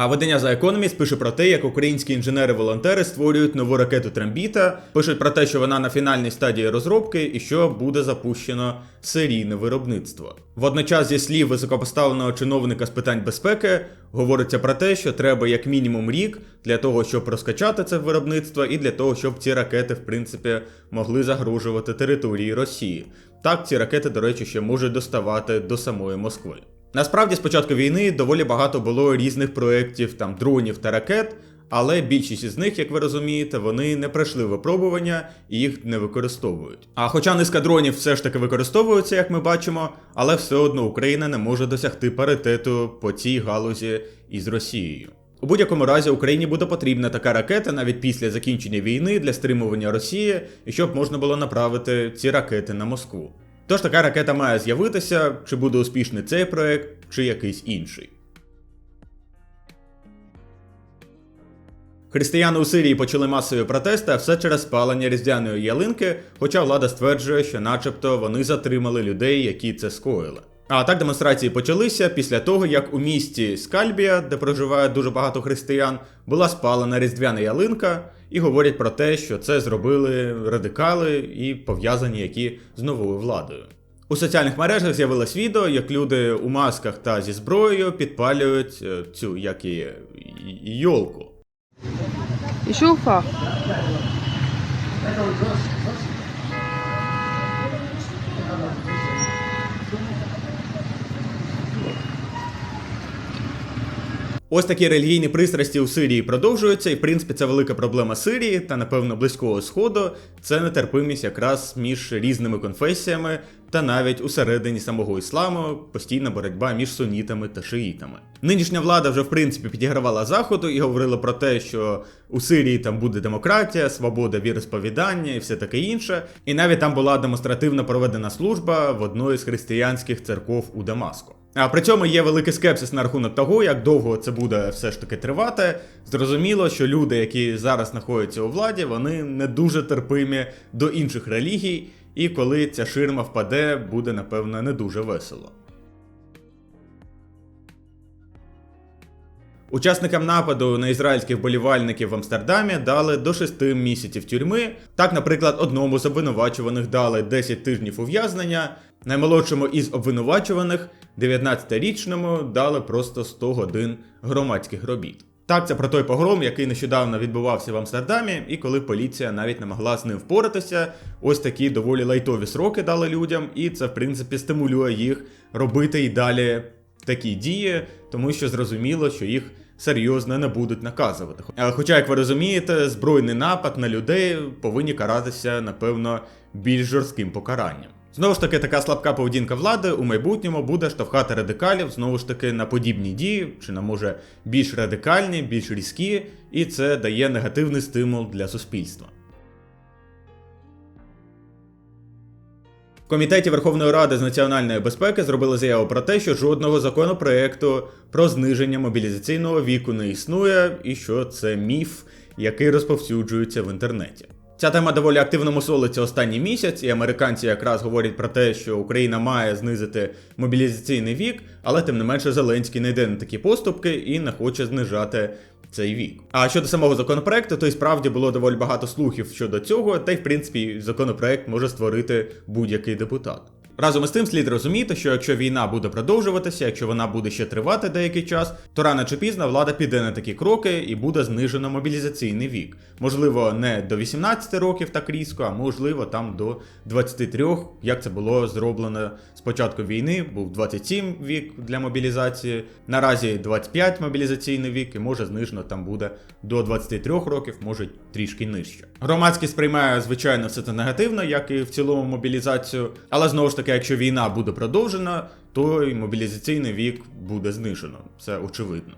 А видання The Economist пише про те, як українські інженери-волонтери створюють нову ракету Трембіта, пишуть про те, що вона на фінальній стадії розробки і що буде запущено серійне виробництво. Водночас, зі слів високопоставленого чиновника з питань безпеки, говориться про те, що треба як мінімум рік для того, щоб розкачати це виробництво, і для того, щоб ці ракети, в принципі, могли загрожувати території Росії. Так, ці ракети, до речі, ще можуть доставати до самої Москви. Насправді, з початку війни доволі багато було різних проєктів, там дронів та ракет, але більшість із них, як ви розумієте, вони не пройшли випробування і їх не використовують. А хоча низка дронів все ж таки використовуються, як ми бачимо, але все одно Україна не може досягти паритету по цій галузі із Росією. У будь-якому разі Україні буде потрібна така ракета навіть після закінчення війни для стримування Росії і щоб можна було направити ці ракети на Москву. Тож така ракета має з'явитися, чи буде успішний цей проект, чи якийсь інший. Християни у Сирії почали масові протести, все через спалення різдвяної ялинки, хоча влада стверджує, що начебто вони затримали людей, які це скоїли. А так демонстрації почалися після того, як у місті Скальбія, де проживає дуже багато християн, була спалена різдвяна ялинка, і говорять про те, що це зробили радикали і пов'язані які з новою владою. У соціальних мережах з'явилось відео, як люди у масках та зі зброєю підпалюють е, цю як і йолку. Еще Уфа. Ось такі релігійні пристрасті у Сирії продовжуються, і в принципі це велика проблема Сирії та, напевно, близького сходу. Це нетерпимість якраз між різними конфесіями та навіть усередині самого ісламу постійна боротьба між сунітами та шиїтами. Нинішня влада вже в принципі підігравала заходу і говорила про те, що у Сирії там буде демократія, свобода віросповідання і все таке інше. І навіть там була демонстративно проведена служба в одної з християнських церков у Дамаску. А при цьому є великий скепсис на рахунок того, як довго це буде все ж таки тривати. Зрозуміло, що люди, які зараз знаходяться у владі, вони не дуже терпимі до інших релігій, і коли ця ширма впаде, буде напевно не дуже весело. Учасникам нападу на ізраїльських болівальників в Амстердамі дали до 6 місяців тюрми. Так, наприклад, одному з обвинувачуваних дали 10 тижнів ув'язнення, наймолодшому із обвинувачуваних, 19-річному, дали просто 100 годин громадських робіт. Так, це про той погром, який нещодавно відбувався в Амстердамі, і коли поліція навіть не могла з ним впоратися, ось такі доволі лайтові сроки дали людям, і це в принципі стимулює їх робити і далі такі дії, тому що зрозуміло, що їх серйозно не будуть наказувати. Хоча, як ви розумієте, збройний напад на людей повинні каратися, напевно, більш жорстким покаранням. Знову ж таки, така слабка поведінка влади у майбутньому буде штовхати радикалів знову ж таки на подібні дії, чи на може більш радикальні, більш різкі, і це дає негативний стимул для суспільства. В комітеті Верховної Ради з національної безпеки зробили заяву про те, що жодного законопроекту про зниження мобілізаційного віку не існує, і що це міф, який розповсюджується в інтернеті. Ця тема доволі активно мусолиться останній місяць, і американці якраз говорять про те, що Україна має знизити мобілізаційний вік, але тим не менше Зеленський не йде на такі поступки і не хоче знижати цей вік. А щодо самого законопроекту, то й справді було доволі багато слухів щодо цього, та й в принципі законопроект може створити будь-який депутат. Разом із тим слід розуміти, що якщо війна буде продовжуватися, якщо вона буде ще тривати деякий час, то рано чи пізно влада піде на такі кроки і буде знижено мобілізаційний вік. Можливо, не до 18 років так різко, а можливо там до 23, як це було зроблено з початку війни. Був 27 вік для мобілізації. Наразі 25 мобілізаційний вік, і може знижено там буде до 23 років, може трішки нижче. Громадськість сприймає звичайно все це негативно, як і в цілому мобілізацію, але знову ж таки, якщо війна буде продовжена, то і мобілізаційний вік буде знижено. Це очевидно.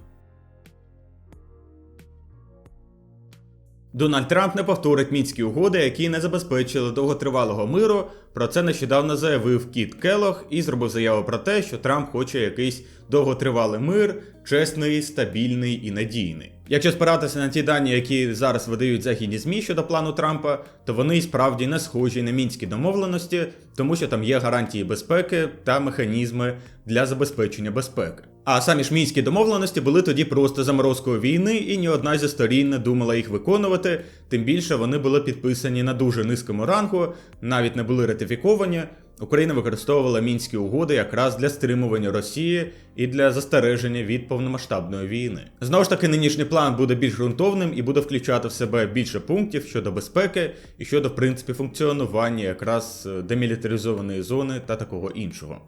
Дональд Трамп не повторить мінські угоди, які не забезпечили довготривалого миру. Про це нещодавно заявив Кіт Келох і зробив заяву про те, що Трамп хоче якийсь довготривалий мир, чесний, стабільний і надійний. Якщо спиратися на ті дані, які зараз видають західні змі щодо плану Трампа, то вони справді не схожі на мінські домовленості, тому що там є гарантії безпеки та механізми для забезпечення безпеки. А самі ж мінські домовленості були тоді просто заморозкою війни, і ні одна зі сторін не думала їх виконувати. Тим більше вони були підписані на дуже низькому рангу, навіть не були ратифіковані. Україна використовувала мінські угоди якраз для стримування Росії і для застереження від повномасштабної війни. Знову ж таки, нинішній план буде більш ґрунтовним і буде включати в себе більше пунктів щодо безпеки і щодо в принципі функціонування якраз е, демілітаризованої зони та такого іншого.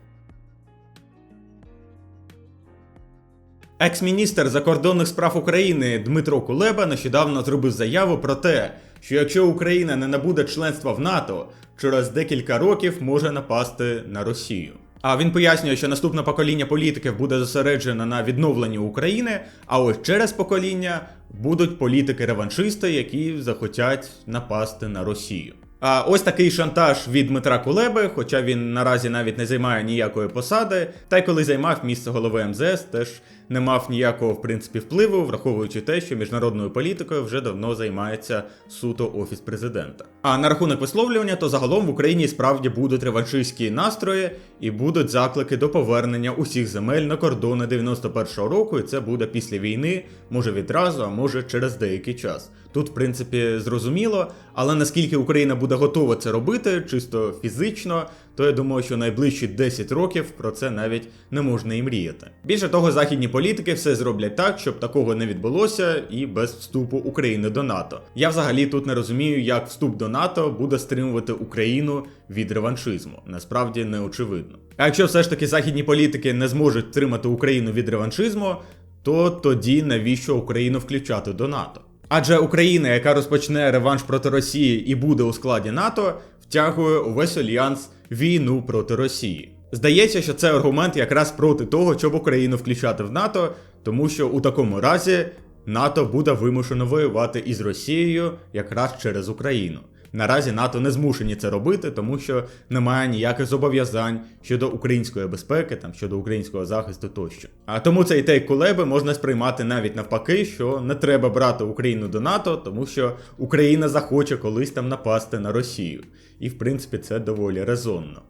Екс-міністр закордонних справ України Дмитро Кулеба нещодавно зробив заяву про те, що якщо Україна не набуде членства в НАТО, через декілька років може напасти на Росію. А він пояснює, що наступне покоління політиків буде зосереджено на відновленні України, а ось через покоління будуть політики-реваншисти, які захотять напасти на Росію. А ось такий шантаж від Дмитра Кулеби, хоча він наразі навіть не займає ніякої посади, та й коли займав місце голови МЗС, теж не мав ніякого в принципі впливу, враховуючи те, що міжнародною політикою вже давно займається суто офіс президента. А на рахунок висловлювання, то загалом в Україні справді будуть реваншистські настрої і будуть заклики до повернення усіх земель на кордони 91-го року, і це буде після війни, може відразу, а може через деякий час. Тут, в принципі, зрозуміло, але наскільки Україна буде готова це робити, чисто фізично, то я думаю, що найближчі 10 років про це навіть не можна і мріяти. Більше того, західні політики все зроблять так, щоб такого не відбулося, і без вступу України до НАТО. Я взагалі тут не розумію, як вступ до НАТО буде стримувати Україну від реваншизму. Насправді не очевидно. А якщо все ж таки західні політики не зможуть стримати Україну від реваншизму, то тоді навіщо Україну включати до НАТО? Адже Україна, яка розпочне реванш проти Росії і буде у складі НАТО, втягує увесь альянс війну проти Росії. Здається, що це аргумент якраз проти того, щоб Україну включати в НАТО, тому що у такому разі НАТО буде вимушено воювати із Росією якраз через Україну. Наразі НАТО не змушені це робити, тому що немає ніяких зобов'язань щодо української безпеки, там щодо українського захисту тощо. А тому цей тейк Кулеби можна сприймати навіть навпаки, що не треба брати Україну до НАТО, тому що Україна захоче колись там напасти на Росію. І в принципі це доволі резонно.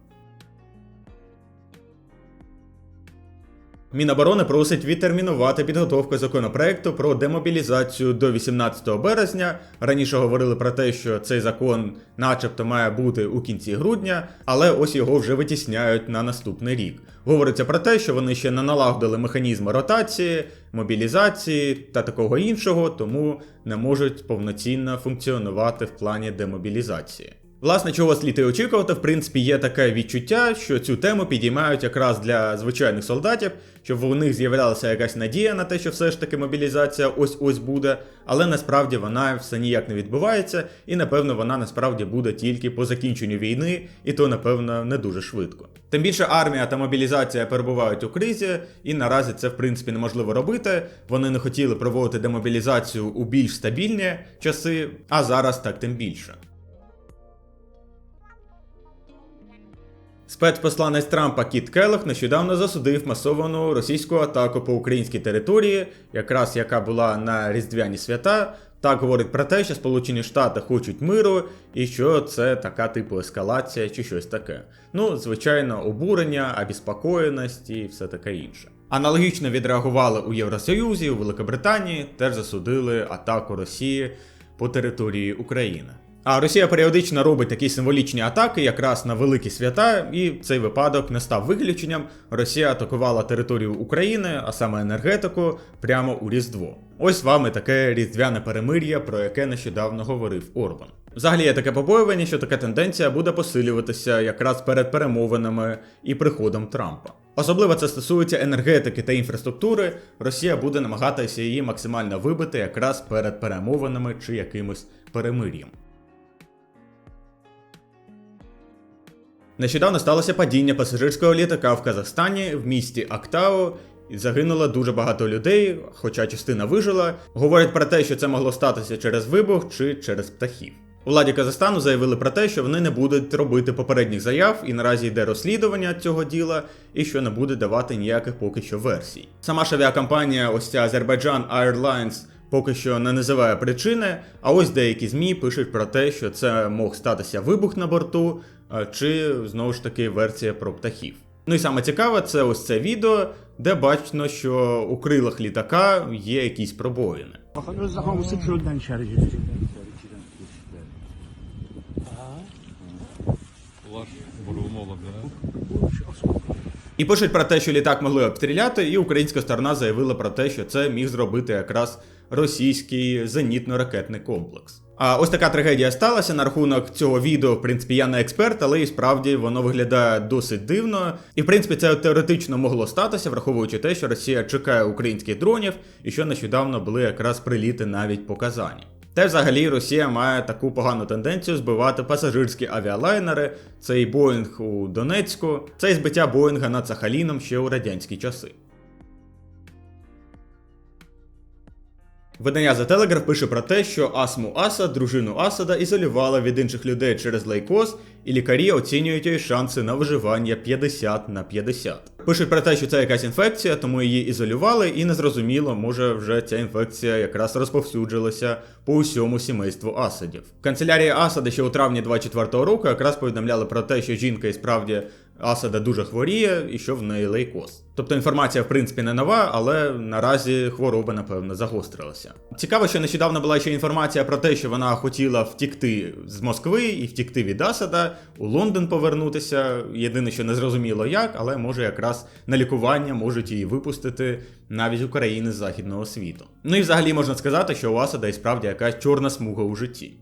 Міноборони просить відтермінувати підготовку законопроекту про демобілізацію до 18 березня. Раніше говорили про те, що цей закон, начебто, має бути у кінці грудня, але ось його вже витісняють на наступний рік. Говориться про те, що вони ще не налагодили механізми ротації, мобілізації та такого іншого, тому не можуть повноцінно функціонувати в плані демобілізації. Власне, чого слід і очікувати, в принципі, є таке відчуття, що цю тему підіймають якраз для звичайних солдатів, щоб у них з'являлася якась надія на те, що все ж таки мобілізація ось-ось буде, але насправді вона все ніяк не відбувається, і напевно вона насправді буде тільки по закінченню війни, і то, напевно, не дуже швидко. Тим більше армія та мобілізація перебувають у кризі, і наразі це в принципі неможливо робити. Вони не хотіли проводити демобілізацію у більш стабільні часи, а зараз так тим більше. Спецпосланець Трампа Кіт Келлох нещодавно засудив масовану російську атаку по українській території, якраз яка була на різдвяні свята. Так говорить про те, що Сполучені Штати хочуть миру, і що це така типу ескалація чи щось таке. Ну, звичайно, обурення, обіспокоєність і все таке інше. Аналогічно відреагували у Євросоюзі, у Великобританії, теж засудили атаку Росії по території України. А Росія періодично робить такі символічні атаки якраз на великі свята, і цей випадок не став виключенням. Росія атакувала територію України, а саме енергетику, прямо у Різдво. Ось вам і таке різдвяне перемир'я, про яке нещодавно говорив Орбан. Взагалі є таке побоювання, що така тенденція буде посилюватися якраз перед перемовинами і приходом Трампа. Особливо це стосується енергетики та інфраструктури. Росія буде намагатися її максимально вибити якраз перед перемовинами чи якимось перемир'ям. Нещодавно сталося падіння пасажирського літака в Казахстані в місті Актау. і загинуло дуже багато людей, хоча частина вижила. Говорять про те, що це могло статися через вибух чи через птахів. У владі Казахстану заявили про те, що вони не будуть робити попередніх заяв, і наразі йде розслідування цього діла, і що не буде давати ніяких поки що версій. Сама ж авіакомпанія, ось ця Azerbaijan Airlines, поки що не називає причини. А ось деякі змі пишуть про те, що це мог статися вибух на борту, чи знову ж таки версія про птахів. Ну і саме цікаве, це ось це відео, де бачно, що у крилах літака є якісь пробоїни. І пишуть про те, що літак могли обстріляти, і українська сторона заявила про те, що це міг зробити якраз російський зенітно-ракетний комплекс. А ось така трагедія сталася на рахунок цього відео. В принципі, я не експерт, але і справді воно виглядає досить дивно. І в принципі, це теоретично могло статися, враховуючи те, що Росія чекає українських дронів, і що нещодавно були якраз приліти навіть по Казані. Та взагалі Росія має таку погану тенденцію збивати пасажирські авіалайнери. Це і Боїнг у Донецьку, це і збиття Боїнга над Сахаліном ще у радянські часи. Видання The Telegraph пише про те, що Асму Асад, дружину Асада, ізолювала від інших людей через лейкоз, і лікарі оцінюють її шанси на виживання 50 на 50. Пишуть про те, що це якась інфекція, тому її ізолювали, і незрозуміло, може вже ця інфекція якраз розповсюджилася по усьому сімейству Асадів. Канцелярія Асада ще у травні 24-го року якраз повідомляли про те, що жінка і справді Асада дуже хворіє і що в неї лейкоз. Тобто інформація в принципі не нова, але наразі хвороба, напевно, загострилася. Цікаво, що нещодавно була ще інформація про те, що вона хотіла втікти з Москви і втікти від Асада, у Лондон повернутися. Єдине, що не зрозуміло як, але може якраз на лікування можуть її випустити навіть у країни з західного світу. Ну і взагалі можна сказати, що у Асада і справді якась чорна смуга у житті.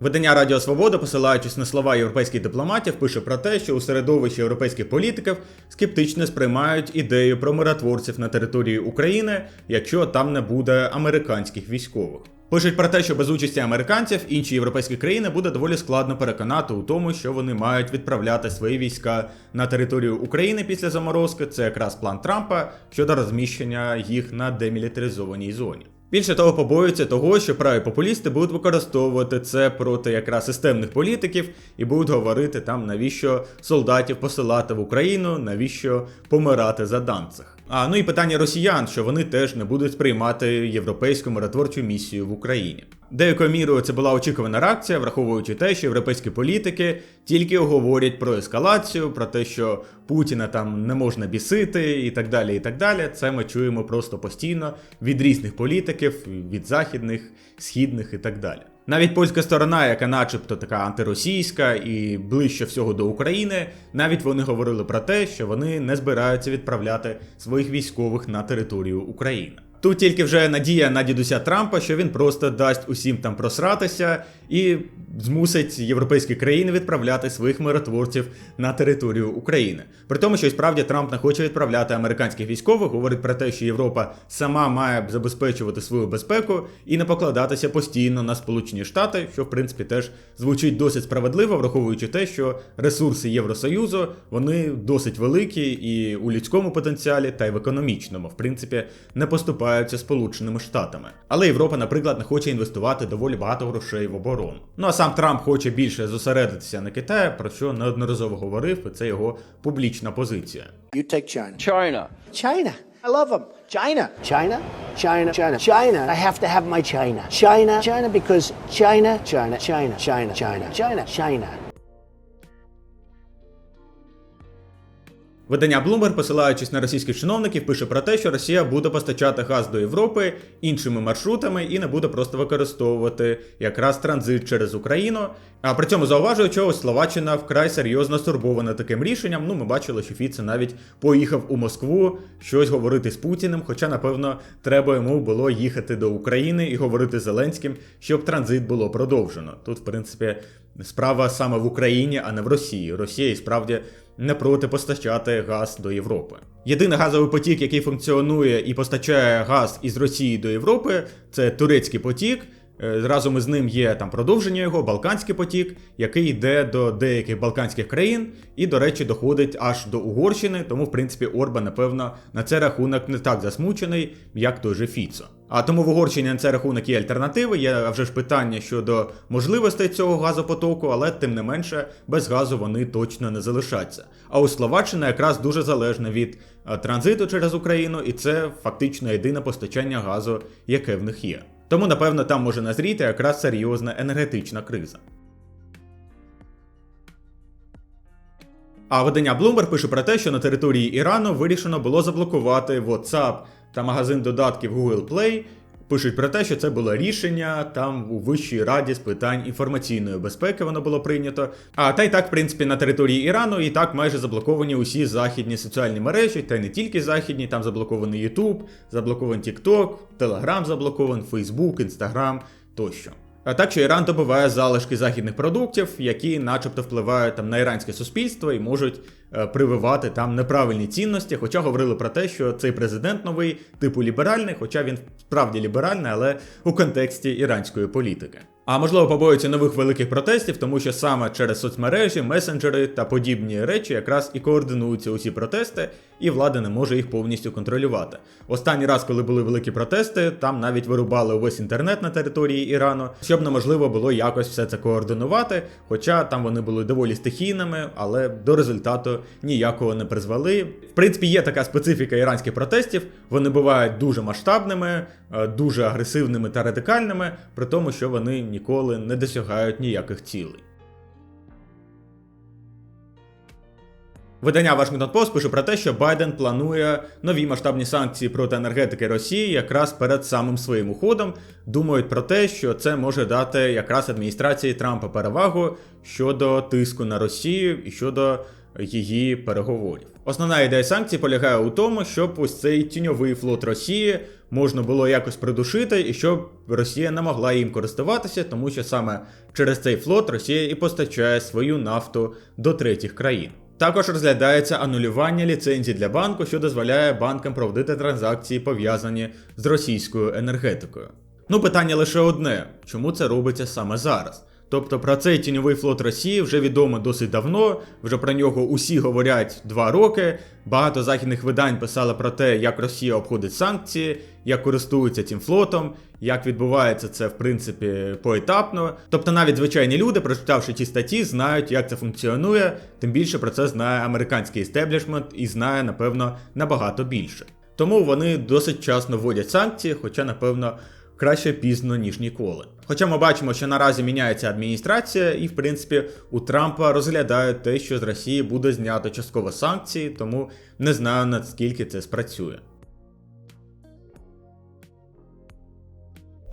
Видання Радіо Свобода, посилаючись на слова європейських дипломатів, пише про те, що у середовищі європейських політиків скептично сприймають ідею про миротворців на території України, якщо там не буде американських військових. Пишуть про те, що без участі американців інші європейські країни буде доволі складно переконати у тому, що вони мають відправляти свої війська на територію України після заморозки. Це якраз план Трампа щодо розміщення їх на демілітаризованій зоні. Більше того, побоюються того, що праві популісти будуть використовувати це проти якраз системних політиків і будуть говорити там, навіщо солдатів посилати в Україну, навіщо помирати за Данцих. А ну і питання росіян, що вони теж не будуть сприймати європейську миротворчу місію в Україні. Деякою мірою це була очікувана реакція, враховуючи те, що європейські політики тільки говорять про ескалацію, про те, що Путіна там не можна бісити, і так далі. І так далі. Це ми чуємо просто постійно від різних політиків, від західних, східних і так далі. Навіть польська сторона, яка начебто така антиросійська і ближче всього до України, навіть вони говорили про те, що вони не збираються відправляти своїх військових на територію України. Тут тільки вже надія на дідуся Трампа, що він просто дасть усім там просратися і змусить європейські країни відправляти своїх миротворців на територію України. При тому, що і справді Трамп не хоче відправляти американських військових, говорить про те, що Європа сама має забезпечувати свою безпеку і не покладатися постійно на Сполучені Штати, що в принципі теж звучить досить справедливо, враховуючи те, що ресурси Євросоюзу вони досить великі і у людському потенціалі, та й в економічному, в принципі, не поступаються Сполученими Штатами. Але Європа, наприклад, не хоче інвестувати доволі багато грошей в оборону. Ну а сам Трамп хоче більше зосередитися на Китаї, про що неодноразово говорив, і це його публічна позиція. You take China. China. China. I love them. China. China. China. China. China. I have to have my China. China. China because China. China. China. China. China. China. China. Видання Bloomberg, посилаючись на російських чиновників, пише про те, що Росія буде постачати газ до Європи іншими маршрутами і не буде просто використовувати якраз транзит через Україну. А при цьому зауважую, що ось Словаччина вкрай серйозно стурбована таким рішенням. Ну, ми бачили, що Фіце навіть поїхав у Москву щось говорити з Путіним. Хоча, напевно, треба йому було їхати до України і говорити з Зеленським, щоб транзит було продовжено. Тут, в принципі, справа саме в Україні, а не в Росії. Росія і справді не проти постачати газ до Європи. Єдиний газовий потік, який функціонує і постачає газ із Росії до Європи, це турецький потік. Е, Разом із ним є там продовження його, Балканський потік, який йде до деяких балканських країн і, до речі, доходить аж до Угорщини. Тому, в принципі, Орбан, напевно, на цей рахунок не так засмучений, як той же Фіцо. А тому в Угорщині на цей рахунок є альтернативи. Є вже ж питання щодо можливостей цього газопотоку, але тим не менше без газу вони точно не залишаться. А у Словаччина якраз дуже залежна від е, транзиту через Україну, і це фактично єдине постачання газу, яке в них є. Тому, напевно, там може назріти якраз серйозна енергетична криза. А видання Bloomberg пише про те, що на території Ірану вирішено було заблокувати WhatsApp та магазин додатків Google Play. Пишуть про те, що це було рішення там у Вищій раді з питань інформаційної безпеки воно було прийнято. А та й так, в принципі, на території Ірану і так майже заблоковані усі західні соціальні мережі, та й не тільки західні, там заблокований YouTube, заблокований TikTok, Telegram заблокований, Facebook, Instagram тощо. А так що Іран добиває залишки західних продуктів, які начебто впливають там на іранське суспільство і можуть прививати там неправильні цінності. Хоча говорили про те, що цей президент новий, типу ліберальний, хоча він справді ліберальний, але у контексті іранської політики. А можливо, побоюються нових великих протестів, тому що саме через соцмережі, месенджери та подібні речі якраз і координуються усі протести, і влада не може їх повністю контролювати. Останній раз, коли були великі протести, там навіть вирубали увесь інтернет на території Ірану, щоб неможливо було якось все це координувати. Хоча там вони були доволі стихійними, але до результату ніякого не призвели. В принципі, є така специфіка іранських протестів. Вони бувають дуже масштабними, дуже агресивними та радикальними, при тому, що вони ніколи не досягають ніяких цілей. Видання Washington Post пише про те, що Байден планує нові масштабні санкції проти енергетики Росії якраз перед самим своїм уходом. Думають про те, що це може дати якраз адміністрації Трампа перевагу щодо тиску на Росію і щодо її переговорів. Основна ідея санкцій полягає у тому, щоб ось цей тіньовий флот Росії можна було якось придушити, і щоб Росія не могла їм користуватися, тому що саме через цей флот Росія і постачає свою нафту до третіх країн. Також розглядається анулювання ліцензій для банку, що дозволяє банкам проводити транзакції, пов'язані з російською енергетикою. Ну, питання лише одне: чому це робиться саме зараз? Тобто про цей тіньовий флот Росії вже відомо досить давно, вже про нього усі говорять два роки. Багато західних видань писали про те, як Росія обходить санкції, як користується цим флотом, як відбувається це в принципі поетапно. Тобто навіть звичайні люди, прочитавши ті статті, знають, як це функціонує, тим більше про це знає американський істеблішмент і знає, напевно, набагато більше. Тому вони досить часто вводять санкції, хоча, напевно, краще пізно, ніж ніколи. Хоча ми бачимо, що наразі міняється адміністрація, і в принципі у Трампа розглядають те, що з Росії буде знято частково санкції, тому не знаю наскільки це спрацює.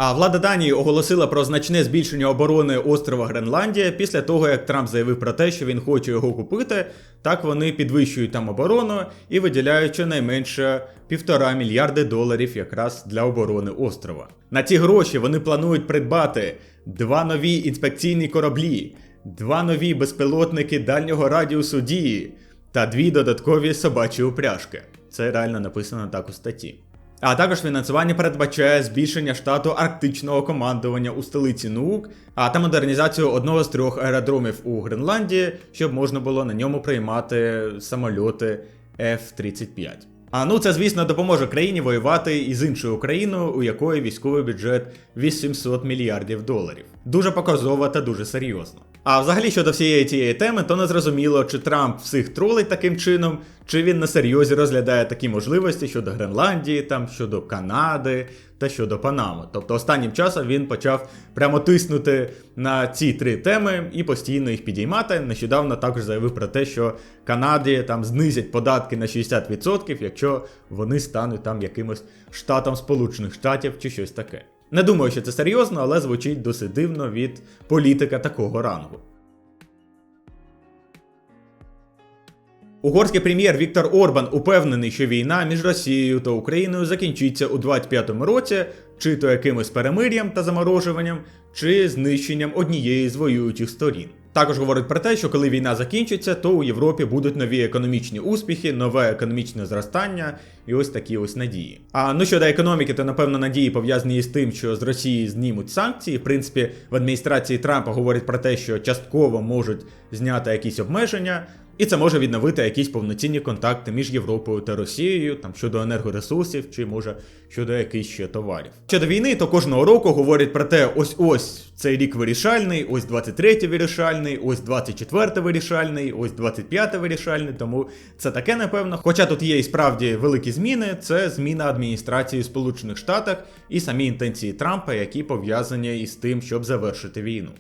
А влада Данії оголосила про значне збільшення оборони острова Гренландія після того, як Трамп заявив про те, що він хоче його купити. Так вони підвищують там оборону і виділяють щонайменше півтора мільярди доларів якраз для оборони острова. На ці гроші вони планують придбати два нові інспекційні кораблі, два нові безпілотники дальнього радіусу дії та дві додаткові собачі упряжки. Це реально написано так у статті. А також фінансування передбачає збільшення штату арктичного командування у столиці Нуук, а та модернізацію одного з трьох аеродромів у Гренландії, щоб можна було на ньому приймати самольоти F-35. А ну це, звісно, допоможе країні воювати із іншою країною, у якої військовий бюджет 800 мільярдів доларів. Дуже показово та дуже серйозно. А взагалі щодо всієї цієї теми, то не зрозуміло, чи Трамп всіх тролить таким чином, чи він на серйозі розглядає такі можливості щодо Гренландії, там щодо Канади та щодо Панами. Тобто останнім часом він почав прямо тиснути на ці три теми і постійно їх підіймати. Нещодавно також заявив про те, що Канаді там знизять податки на 60%, якщо вони стануть там якимось штатом Сполучених Штатів чи щось таке. Не думаю, що це серйозно, але звучить досить дивно від політика такого рангу. Угорський прем'єр Віктор Орбан упевнений, що війна між Росією та Україною закінчиться у 25-му році, чи то якимось перемир'ям та заморожуванням, чи знищенням однієї з воюючих сторін. Також говорить про те, що коли війна закінчиться, то у Європі будуть нові економічні успіхи, нове економічне зростання і ось такі ось надії. А ну щодо економіки, то напевно надії пов'язані із тим, що з Росії знімуть санкції. В принципі, в адміністрації Трампа говорять про те, що частково можуть зняти якісь обмеження. І це може відновити якісь повноцінні контакти між Європою та Росією, там щодо енергоресурсів, чи може щодо якихось ще товарів. Щодо війни, то кожного року говорять про те, ось ось цей рік вирішальний, ось 23-й вирішальний, ось 24-й вирішальний, ось 25-й вирішальний. Тому це таке напевно. Хоча тут є і справді великі зміни, це зміна адміністрації Сполучених Штатах і самі інтенції Трампа, які пов'язані із тим, щоб завершити війну.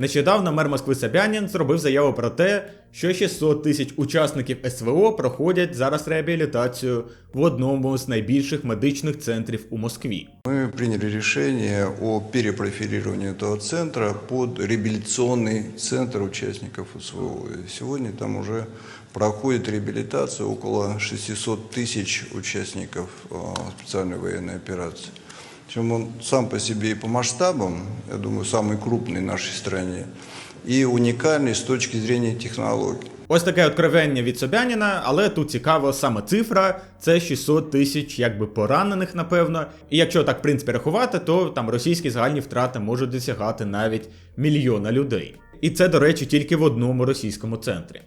Нещодавно мер Москви Собянін зробив заяву про те, що 600 тисяч учасників СВО проходять зараз реабілітацію в одному з найбільших медичних центрів у Москві. Мы приняли решение о перепрофилировании этого центра под реабилитационный центр участников СВО. И сегодня там уже проходит реабилитация около 600 тысяч участников э, специальной военной операции. Причем он сам по себе и по масштабам, я думаю, самый крупный в нашей стране, и уникальный с точки зрения технологий. Ось таке откровення від Собяніна, але тут цікаво саме цифра це 600 тисяч якби поранених, напевно. І якщо так в принципі рахувати, то там російські загальні втрати можуть досягати навіть мільйона людей. І це, до речі, тільки в одному російському центрі.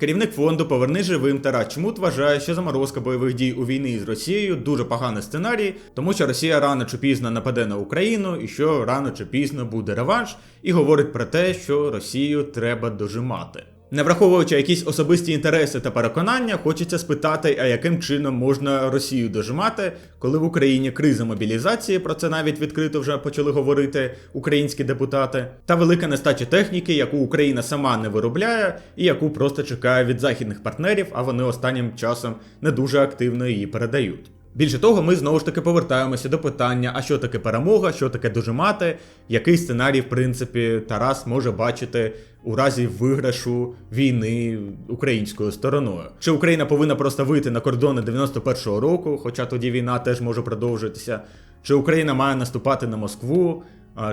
Керівник фонду Поверни живим Тарас Чмут вважає, що заморозка бойових дій у війні з Росією дуже поганий сценарій, тому що Росія рано чи пізно нападе на Україну і що рано чи пізно буде реванш, і говорить про те, що Росію треба дожимати. Не враховуючи якісь особисті інтереси та переконання, хочеться спитати, а яким чином можна Росію дожимати, коли в Україні криза мобілізації, про це навіть відкрито вже почали говорити українські депутати, та велика нестача техніки, яку Україна сама не виробляє, і яку просто чекає від західних партнерів, а вони останнім часом не дуже активно її передають. Більше того, ми знову ж таки повертаємося до питання: а що таке перемога, що таке дожимати, який сценарій, в принципі, Тарас може бачити у разі виграшу війни українською стороною. Чи Україна повинна просто вийти на кордони 91-го року, хоча тоді війна теж може продовжитися, чи Україна має наступати на Москву,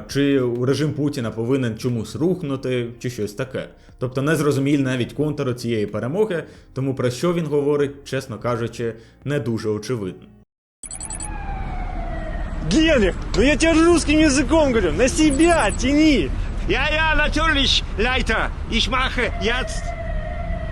чи режим Путіна повинен чомусь рухнути, чи щось таке. Тобто не зрозуміль навіть контуру цієї перемоги, тому про що він говорить, чесно кажучи, не дуже очевидно. Генрих, ну я тебе русским языком говорю, на себя тяни. Ja, ja, natürlich, Leiter. Ich mache jetzt